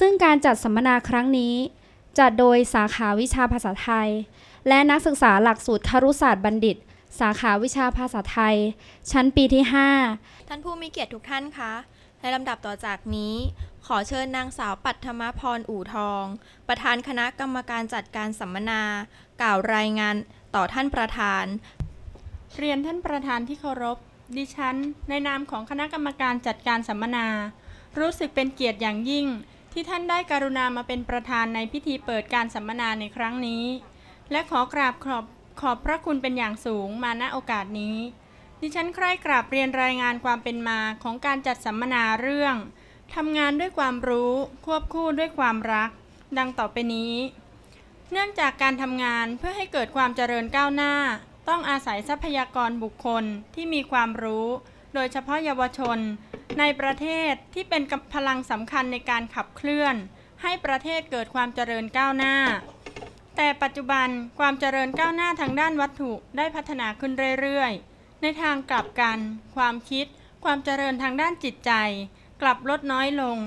ซึ่งการจัดสัมมนาครั้งนี้ จัดโดยสาขาวิชาภาษาไทย และนักศึกษาหลักสูตรครุศาสตร์บัณฑิต สาขาวิชาภาษาไทย ชั้นปีที่ 5 ท่านผู้มีเกียรติทุกท่านคะในลำดับต่อจากนี้ ขอเชิญนางสาวปัทมพรอู่ทอง ประธานคณะกรรมการจัดการสัมมนา กล่าวรายงานต่อท่านประธาน เรียนท่านประธานที่เคารพ ดิฉัน ในนามของคณะกรรมการจัดการสัมมนา รู้สึกเป็นเกียรติอย่างยิ่ง ที่ท่านได้การุณามาเป็นประธานในพิธีเปิดการสัมมนาในครั้งนี้ และขอกราบขอบขอบพระคุณเป็นอย่างสูงมาณโอกาสนี้ ดิฉันใคร่กราบเรียนรายงานความเป็นมาของการจัดสัมมนาเรื่องทำงานด้วยความรู้ควบคู่ด้วยความรัก ดังต่อไปนี้ เนื่องจากการทำงานเพื่อให้เกิดความเจริญก้าวหน้า ต้องอาศัยทรัพยากรบุคคลที่มีความรู้ โดยเฉพาะเยาวชน ในประเทศที่เป็นพลังสำคัญในการขับเคลื่อน ให้ประเทศเกิดความเจริญก้าวหน้า แต่ปัจจุบันความเจริญก้าวหน้าทางด้านวัตถุได้พัฒนาขึ้นเรื่อยๆ ในทางกลับกัน ความคิด ความเจริญทางด้านจิตใจ กลับลดน้อยลง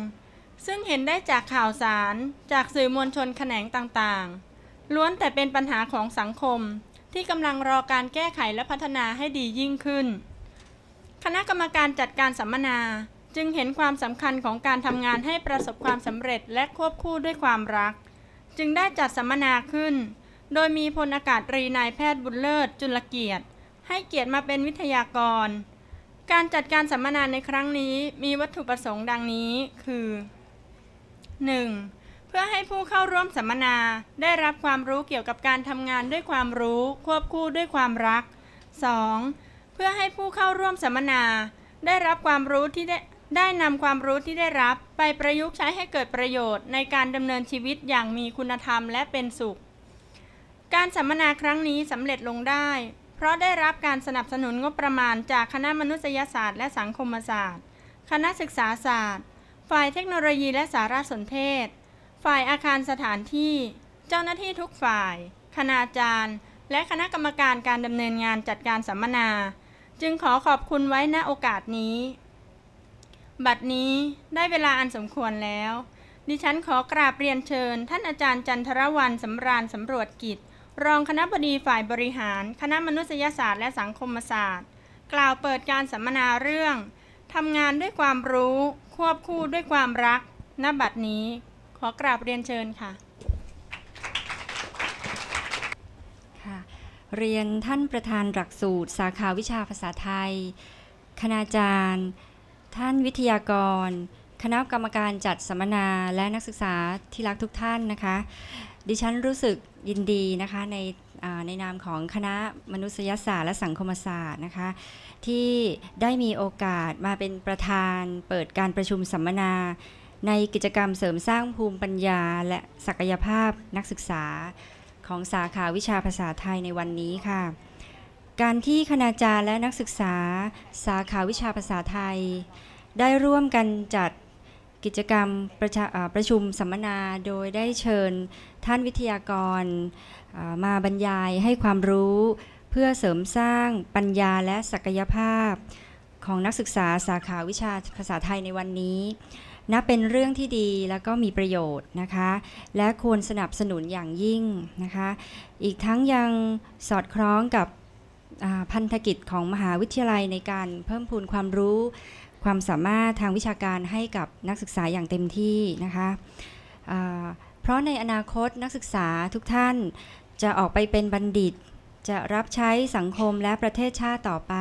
ซึ่งเห็นได้จากข่าวสารจากสื่อมวลชนแขนงต่างๆ ล้วนแต่เป็นปัญหาของสังคมที่กำลังรอการแก้ไขและพัฒนาให้ดียิ่งขึ้น คณะกรรมการจัดการสัมมนาจึงเห็นความสำคัญของการทำงานให้ประสบความสำเร็จและควบคู่ด้วยความรัก จึงได้จัดสัมมนาขึ้น โดยมีพลอากาศตรีนายแพทย์บุญเลิศจุลเกียรติ ให้เกียรติมาเป็นวิทยากร การจัดการสัมมนาในครั้งนี้มีวัตถุประสงค์ดังนี้คือ 1. เพื่อให้ผู้เข้าร่วมสัมมนาได้รับความรู้เกี่ยวกับการทำงานด้วยความรู้ ควบคู่ด้วยความรัก 2. เพื่อให้ผู้เข้าร่วมสัมมนา ได้รับความรู้ที่ได้ได้นำความรู้ที่ได้รับไปประยุกต์ใช้ให้เกิดประโยชน์ในการดำเนินชีวิตอย่างมีคุณธรรมและเป็นสุข การสัมมนาครั้งนี้สำเร็จลงได้ เพราะได้รับการสนับสนุนงบประมาณจากคณะมนุษยศาสตร์และสังคมศาสตร์ คณะศึกษาศาสตร์ ฝ่ายเทคโนโลยีและสารสนเทศ ฝ่ายอาคารสถานที่ เจ้าหน้าที่ทุกฝ่าย คณาจารย์ และคณะกรรมการการดำเนินงานจัดการสัมมนา จึงขอขอบคุณไว้ณโอกาสนี้ บัดนี้ได้เวลาอันสมควรแล้ว ดิฉันขอกราบเรียนเชิญ ท่านอาจารย์จันทรวันสำราญสำรวจกิจ รองคณะบดีฝ่ายบริหาร คณะมนุษยศาสตร์และสังคมศาสตร์ กล่าวเปิดการสัมมนาเรื่องทำงานด้วยความรู้ ควบคู่ด้วยความรักณบัดนี้ ขอกราบเรียนเชิญค่ะ ค่ะ เรียนท่านประธานหลักสูตร สาขาวิชาภาษาไทย คณาจารย์ ท่านวิทยากร คณะกรรมการจัดสัมมนาและนักศึกษาที่รักทุกท่านนะคะ ดิฉันรู้สึกยินดีนะคะในในนามของคณะมนุษยศาสตร์และสังคมศาสตร์นะคะ ที่ได้มีโอกาสมาเป็นประธานเปิดการประชุมสัมมนา ในกิจกรรมเสริมสร้างภูมิปัญญาและศักยภาพนักศึกษา ของสาขาวิชาภาษาไทยในวันนี้ค่ะ การที่คณาจารย์และนักศึกษา สาขาวิชาภาษาไทย ได้ร่วมกันจัดกิจกรรมประชาประชุมสัมมนาโดยได้เชิญท่านวิทยากรมาบรรยายให้ความรู้เพื่อเสริมสร้างปัญญาและศักยภาพของนักศึกษาสาขาวิชาภาษาไทยในวันนี้ นับเป็นเรื่องที่ดีและก็มีประโยชน์นะคะ และควรสนับสนุนอย่างยิ่งนะคะ อีกทั้งยังสอดคล้องกับพันธกิจของมหาวิทยาลัยในการเพิ่มพูนความรู้ ความสามารถทางวิชาการให้กับนักศึกษาอย่างเต็มที่นะคะเพราะในอนาคตนักศึกษาทุกท่านจะออกไปเป็นบัณฑิต จะรับใช้สังคมและประเทศชาติต่อไป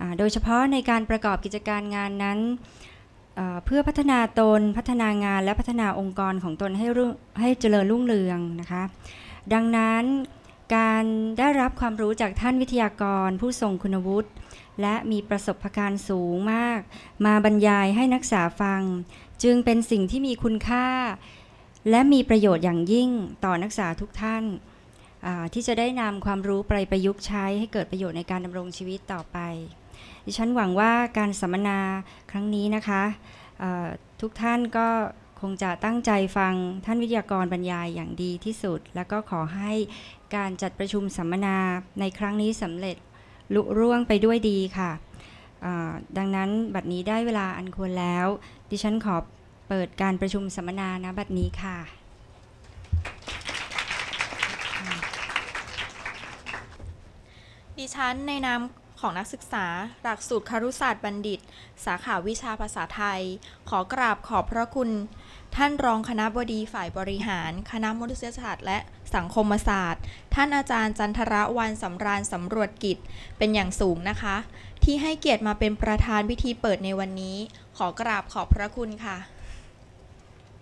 อโดยเฉพาะในการประกอบกิจการงานนั้น เพื่อพัฒนาตนพัฒนางานและพัฒนาองค์กรของตนให้ให้เจริญรุ่งเรืองนะคะ ดังนั้นการได้รับความรู้จากท่านวิทยากรผู้ทรงคุณวุฒิและมีประสบการณ์สูงมาก มาบรรยายให้นักศึกษาฟัง จึงเป็นสิ่งที่มีคุณค่า และมีประโยชน์อย่างยิ่งต่อนักศึกษาทุกท่าน ที่จะได้นำความรู้ไปประยุกต์ใช้ให้เกิดประโยชน์ในการดำรงชีวิตต่อไป ดิฉันหวังว่าการสัมมนาครั้งนี้นะคะทุกท่านก็คงจะตั้งใจฟังท่านวิทยากรบรรยายอย่างดีที่สุด แล้วก็ขอให้การจัดประชุมสัมมนาในครั้งนี้สำเร็จลุร่วงไปด้วยดีค่ะ ดังนั้นบัดนี้ได้เวลาอันควรแล้ว ดิฉันขอเปิดการประชุมสัมมนาณบัดนี้ค่ะ ดิฉันในนาม ของนักศึกษา หลักสูตรครุศาสตร์บัณฑิต สาขาวิชาภาษาไทย ขอกราบขอบพระคุณ ท่านรองคณะบดีฝ่ายบริหาร คณะมนุษยศาสตร์ และสังคมศาสตร์ ท่านอาจารย์จันทระวันสำราญสำรวจกิจ เป็นอย่างสูงนะคะ ที่ให้เกียรติมาเป็นประธานพิธีเปิดในวันนี้ ขอกราบขอบพระคุณค่ะ